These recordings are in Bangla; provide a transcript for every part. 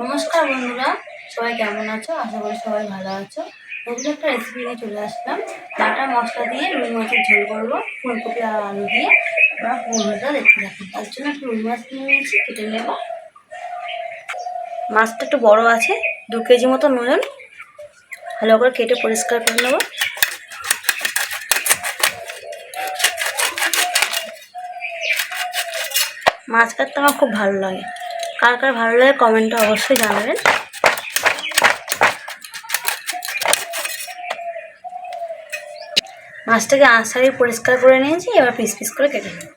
নমস্কার বন্ধুরা, সবাই কেমন আছো? আশা করি সবাই ভালো আছো। নতুন একটা রেসিপি নিয়ে চলে আসলাম। বাটা মশলা দিয়ে রুই মাছের ঝোল করব, ফুলকপি আর আলু দিয়ে। আমরা পুরোটা দেখতে থাকুন তার জন্য একটু রুই মাছ নিয়ে নিয়েছি, কেটে নেব। মাছটা একটু বড় আছে, দু কেজি মতো ওজন ভালো করে কেটে পরিষ্কার করে নেব। মাছ কাটতে আমার খুব ভালো লাগে। কার কার ভালো লাগে কমেন্টে অবশ্যই জানাবেন। মাছটাকে আঁশারি পরিষ্কার করে নিয়েছি, এবার পিস পিস করে কেটে নেব।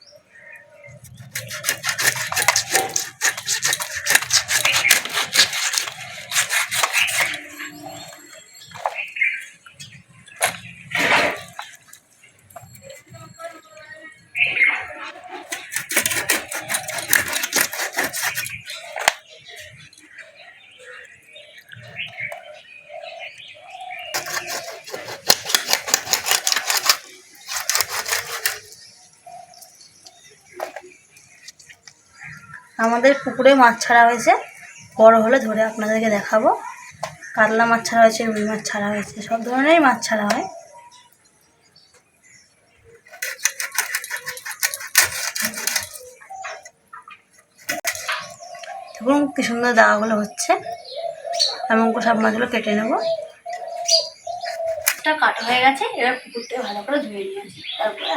আমাদের পুকুরে মাছ ছাড়া হয়েছে। বড় হলে ধরে আপনাদেরকে দেখাবো। কাতলা মাছ ছাড়া হয়েছে, রুই মাছ ছাড়া হয়েছে, সব ধরনেরই মাছ ছাড়া হয়। দেখুন কি সুন্দর দাগাগুলো হচ্ছে। এমন করে সব মাছগুলো কেটে নেব। কাটা হয়ে গেছে, এবার পুকুরটা ভালো করে ধুয়ে নিয়ে আসি, তারপরে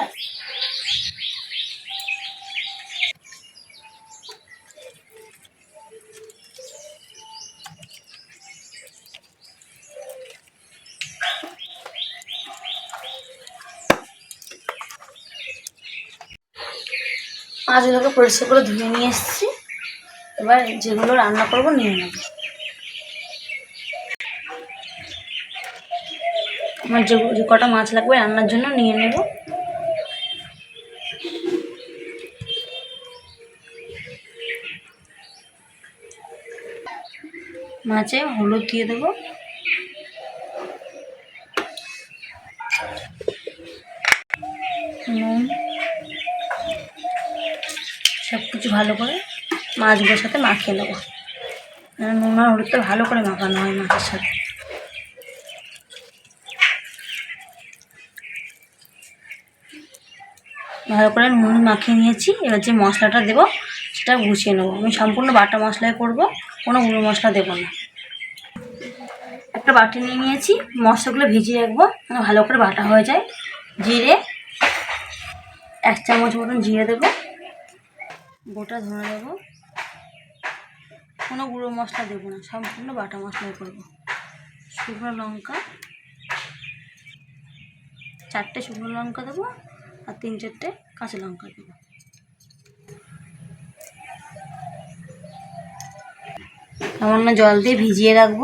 মাছগুলোকে পরিষ্কার করে ধুয়ে নিয়ে এসেছি। এবার যেগুলো রান্না করব নিয়ে নেব। আমার যে যে কটা মাছ লাগবে রান্নার জন্য নিয়ে নেব। মাছে হলুদ দিয়ে দেবো নুন সব কিছু ভালো করে মাছগুলোর সাথে মাখিয়ে নেব। নুন আর হলুদটা ভালো করে মাখানো হয় মাছের সাথে। ভালো করে নুন মাখিয়ে নিয়েছি, এবার যে মশলাটা দেবো সেটা গুছিয়ে নেব। আমি সম্পূর্ণ বাটা মশলায় করব, কোনো গুঁড়ো মশলা দেবো না। একটা বাটি নিয়ে নিয়েছি, মশলাগুলো ভিজিয়ে রাখব ভালো করে বাটা হয়ে যায়। জিরে এক চামচ মতন জিরে দেবো। গোটা ধনে দেবো। কোনো গুঁড়ো মশলা দেবো না, সম্পূর্ণ বাটা মশলাই করব। শুকনো লঙ্কা, চারটে শুকনো লঙ্কা দেবো আর তিন চারটে কাঁচা লঙ্কা দেবো। সামান্য জল দিয়ে ভিজিয়ে রাখব।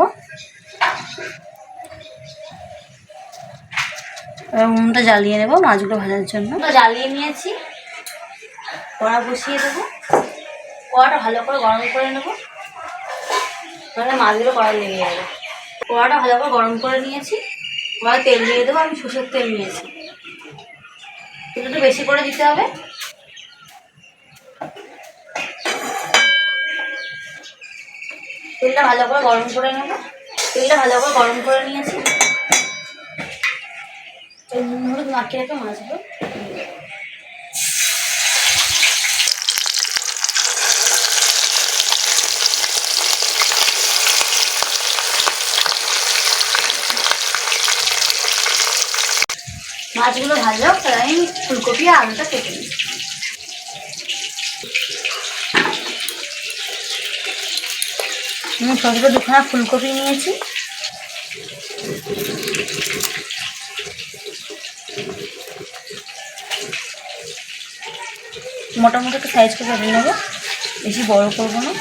এবার উনুনটা জ্বালিয়ে নেব মাছগুলো ভাজার জন্য। জ্বালিয়ে নিয়েছি। কড়া বসিয়ে দেবো। কড়াটা ভালো করে গরম করে নেব। তাহলে মাছগুলো কড়া লেগে যাবে। কড়াটা ভালো করে গরম করে নিয়েছি। কড়াই তেল দিয়ে দেবো, আমি সর্ষের তেল নিয়েছি। তেলটা একটু বেশি করে দিতে হবে। তেলটা ভালো করে গরম করে নেব। তেলটা ভালো করে গরম করে নিয়েছি। হলুদ মাখিয়ে রেখে মাছগুলো। মাছগুলো ভাজা হোক তাহলে আমি ফুলকপি আর আলুটা কেটে নিই। আমি দুখানা ফুলকপি নিয়েছি। মোটামুটি একটু সাইজ করে কেটে নেব, বেশি বড় করব না।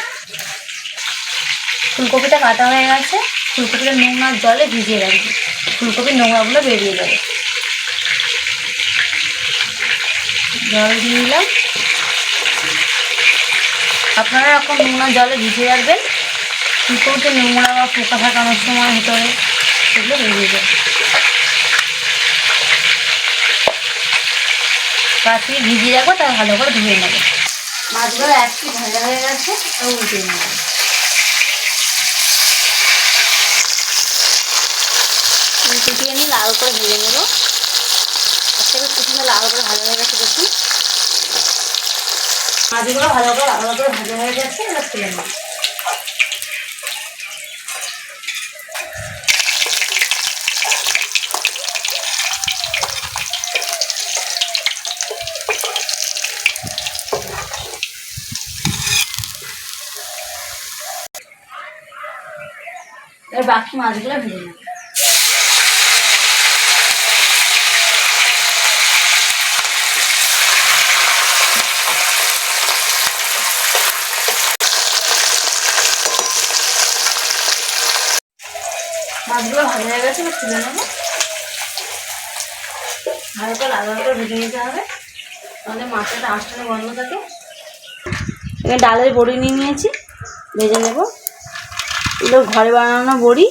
ফুলকপিটা কাটা হয়ে গেছে, ফুলকপিটা নোংরা জলে ভিজিয়ে রাখব। ফুলকপির নোংরাগুলো বেরিয়ে যাবে। জল দিয়ে নিলাম। আপনারা এখন নোংরা জলে ভিজে রাখবেন। কী করতে নোংরা বা পোকা থাকানোর সময় ভিতরে সেগুলো ভেজে যায় পাঁচ ভিজে ভিজিয়ে রাখব তার ভালো করে ধুয়ে নেব। মাছগুলো একটি ভাজা হয়ে গেছে আর উল্টে নেব। লাল করে ভেজে নেব। প্রথমে লাল করে ভাজা হয়ে গেছে দেখুন। মাছগুলো ভালো করে আলাদা করে ভাজা হয়ে গেছে, এবার তুলে নেব। এবার বাকি মাছগুলো ভেজে নেব। মাছগুলো ভাজা হয়ে গেছে তুলে নেব। ভালো করে লাল করে ভেজে নিতে হবে। আমাদের মাছটা আঁশটা বন্ধ থাকে। এখানে ডালের বড়ি নিয়ে নিয়েছি, ভেজে নেব। এগুলো ঘরে বানানো বড়ি,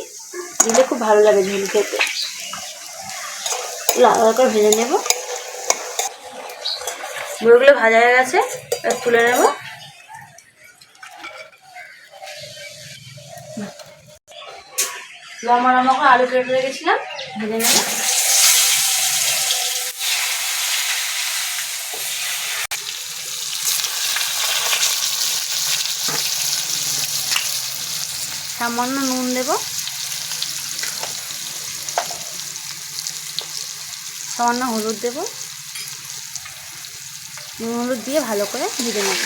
দিলে খুব ভালো লাগে ঝোল খেতে। লাল করে ভেজে নেব। বড়িগুলো ভাজা হয়ে গেছে তুলে নেব। লম্বা লম্বা করে আলু কেটে রেখেছিলাম, ভেজে নেব। সামান্য নুন দেব। সামান্য হলুদ দেব। নুন হলুদ দিয়ে ভালো করে ভেজে নেব।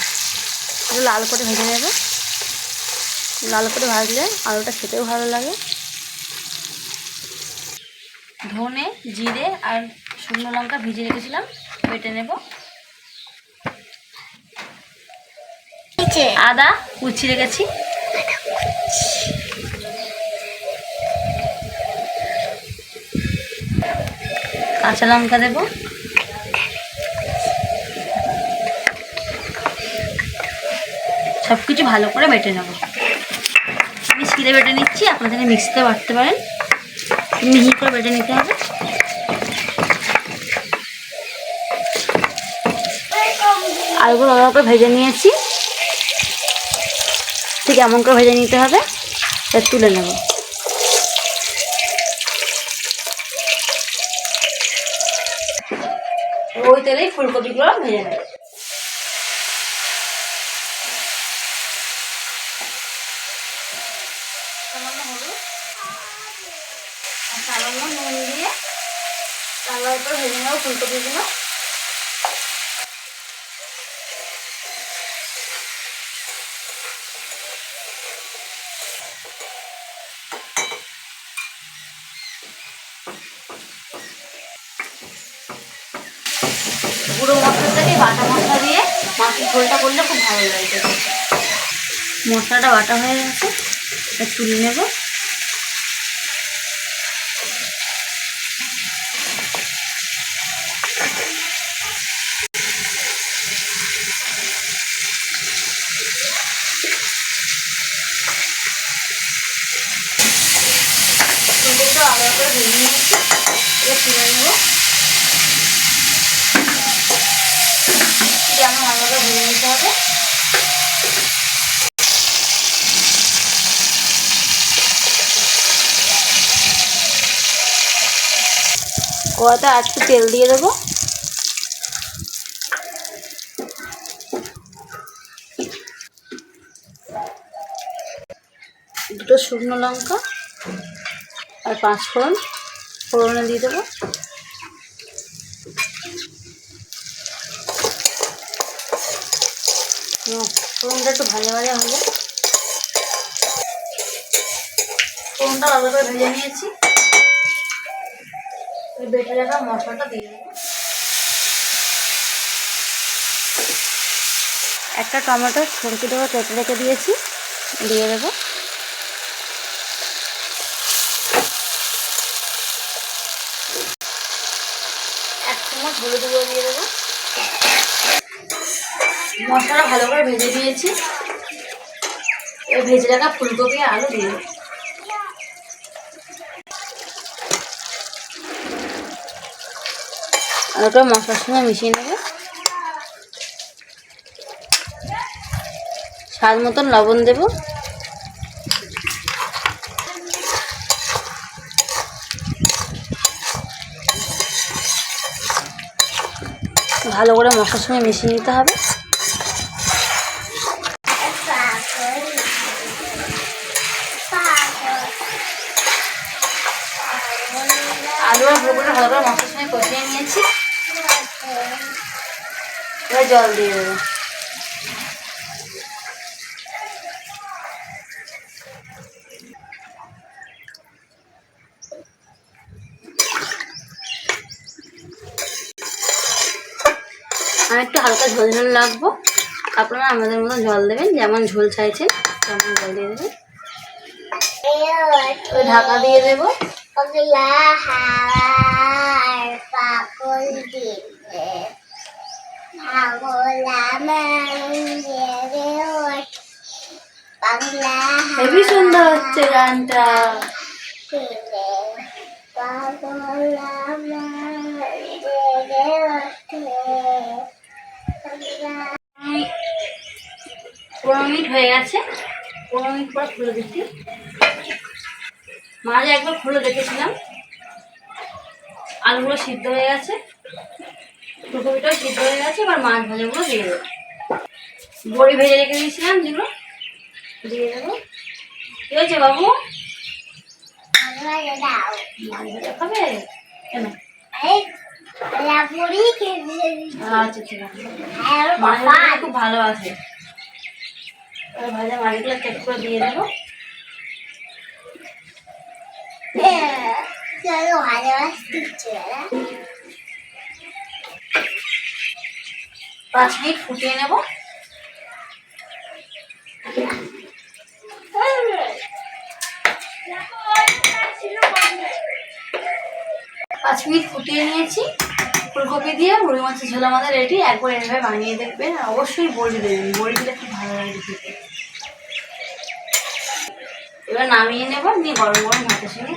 লাল করে ভেজে নেব। লাল করে ভাজলে আলুটা খেতেও ভালো লাগে। ধনে জিরে আর শুকনো লঙ্কা ভিজে রেখেছিলাম বেটে নেব। আদা কুচি রেখেছি। কাঁচা। লঙ্কা দেব। সব কিছু ভালো করে বেটে নেব। আমি শিলে বেটে নিচ্ছি আপনাদের মিক্সিতে বাটতে পারেন। মিহি করে বেটে নিতে হবে আলুগুলো ভালো করে ভেজে নিয়েছি। ঠিক এমন করে ভেজে নিতে হবে তুলে নেব। ওই তেলেই ফুলকপিগুলো ভেজে নেব সামান্য হলুদ আর সামান্য নুন দিয়ে তারপর করে ভেজে নেব ফুলকপিগুলো বাটা ঝোলটা করলে খুব ভালো লাগে। মশলাটা বাটা হয়ে গেছে তুলে নেব ফুলকপিটা আলাদা করে ভেজে নিতে হবে কড়াতে আর তেল দিয়ে দেবো। দুটো শুকনো লঙ্কা। আর পাঁচ ফোড়ন। ফোড়নে দিয়ে দেবো। ফোড়নটা একটু ভাজা ভাজা হলে ফোড়নটা আলাদা করে ভেজে নিয়েছি। বেটে রাখা মশলাটা দিয়ে একটা টমেটো ছোটো ছোটো কেটে রেখে দিয়েছি। দিয়ে দেবো এক চামচ হলুদ গুঁড়ো দিয়ে দেবো। ভালো করে ভেজে দিয়েছি এবার ভেজে রাখা ফুলকপি আলু দিয়ে দেবো। করে মশলার সঙ্গে মিশিয়ে নেবে। স্বাদ মতন লবণ দেবো। ভালো করে মশলার সঙ্গে মিশিয়ে নিতে হবে। আলু আর ব্রোকলিটা ভালো করে মশলার সঙ্গে কষিয়ে নিয়েছি। এবার জল দিয়ে দেবো। একটু হালকা ঝোল ঝোল লাগবো। আপনারা আমাদের মতো জল দেবেন, যেমন ঝোল চাইছেন, তেমন জল দিয়ে দেবেন। ঢাকা দিয়ে দেবো। হেবি সুন্দর হচ্ছে গানটা। পাগলা পনেরো মিনিট হয়ে গেছে। পনেরো মিনিট পর খুলে দিচ্ছি মাঝে একবার খুলে দেখেছিলাম। আলুগুলো সিদ্ধ হয়ে গেছে। ফুলকপিটাও সিদ্ধ হয়ে গেছে এবার মাছ ভাজাগুলো দিয়ে দেবো। বড়ি ভেজে রেখে দিয়েছিলাম যেগুলো। দিয়ে দেবো। কি হয়েছে বাবু? আমাকে মাছ ভাজা খাবে? কেন? আচ্ছা ঠিক আছে আর মাছ বাবা ভাজা খুব ভালোবাসে এবার ভাজা মাছগুলো চেক করে দিয়ে দেবো। পাঁচ মিনিট ফুটিয়ে নেব। পাঁচ মিনিট ফুটিয়ে নিয়েছি। ফুলকপি দিয়ে মুড়ি মাছের ঝোল আমাদের রেডি একবার এভাবে বানিয়ে দেখবেন অবশ্যই বড়ি দেবেন বড়ি দিলে খুব ভালো লাগে খেতে এবার নামিয়ে নেব, নিয়ে গরম গরম ভাতের সঙ্গে।